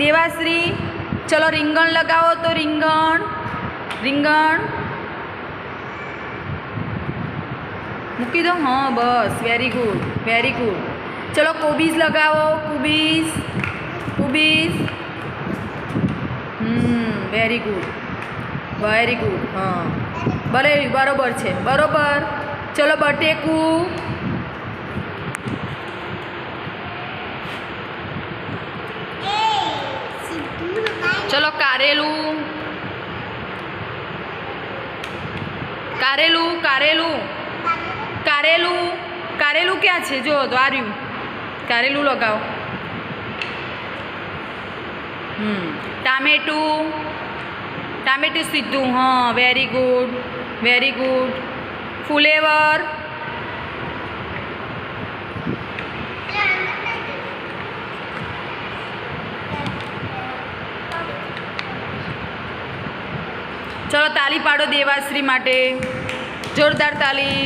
દેવાશ્રી, ચલો રીંગણ લગાવો તો રીંગણ રીંગણ. મૂકી દો? હા, બસ વેરી ગુડ વેરી ગુડ ચલો કોબીજ લગાવો કુબીસ કુબીજ હમ વેરી ગુડ વેરી ગુડ હા. ભલે બરોબર છે, બરોબર. ચલો બટેકું. ચલો કારેલું. કારેલું કારેલું. કારેલું કારેલું ક્યાં છે? જો, તો કારેલું લગાવો. હમ, ટામેટું. ટામેટું સીધું, હા વેરી ગુડ વેરી ગુડ ફુલેવર. ચલો તાલી પાડો દેવાશ્રી માટે. જોરદાર તાલી.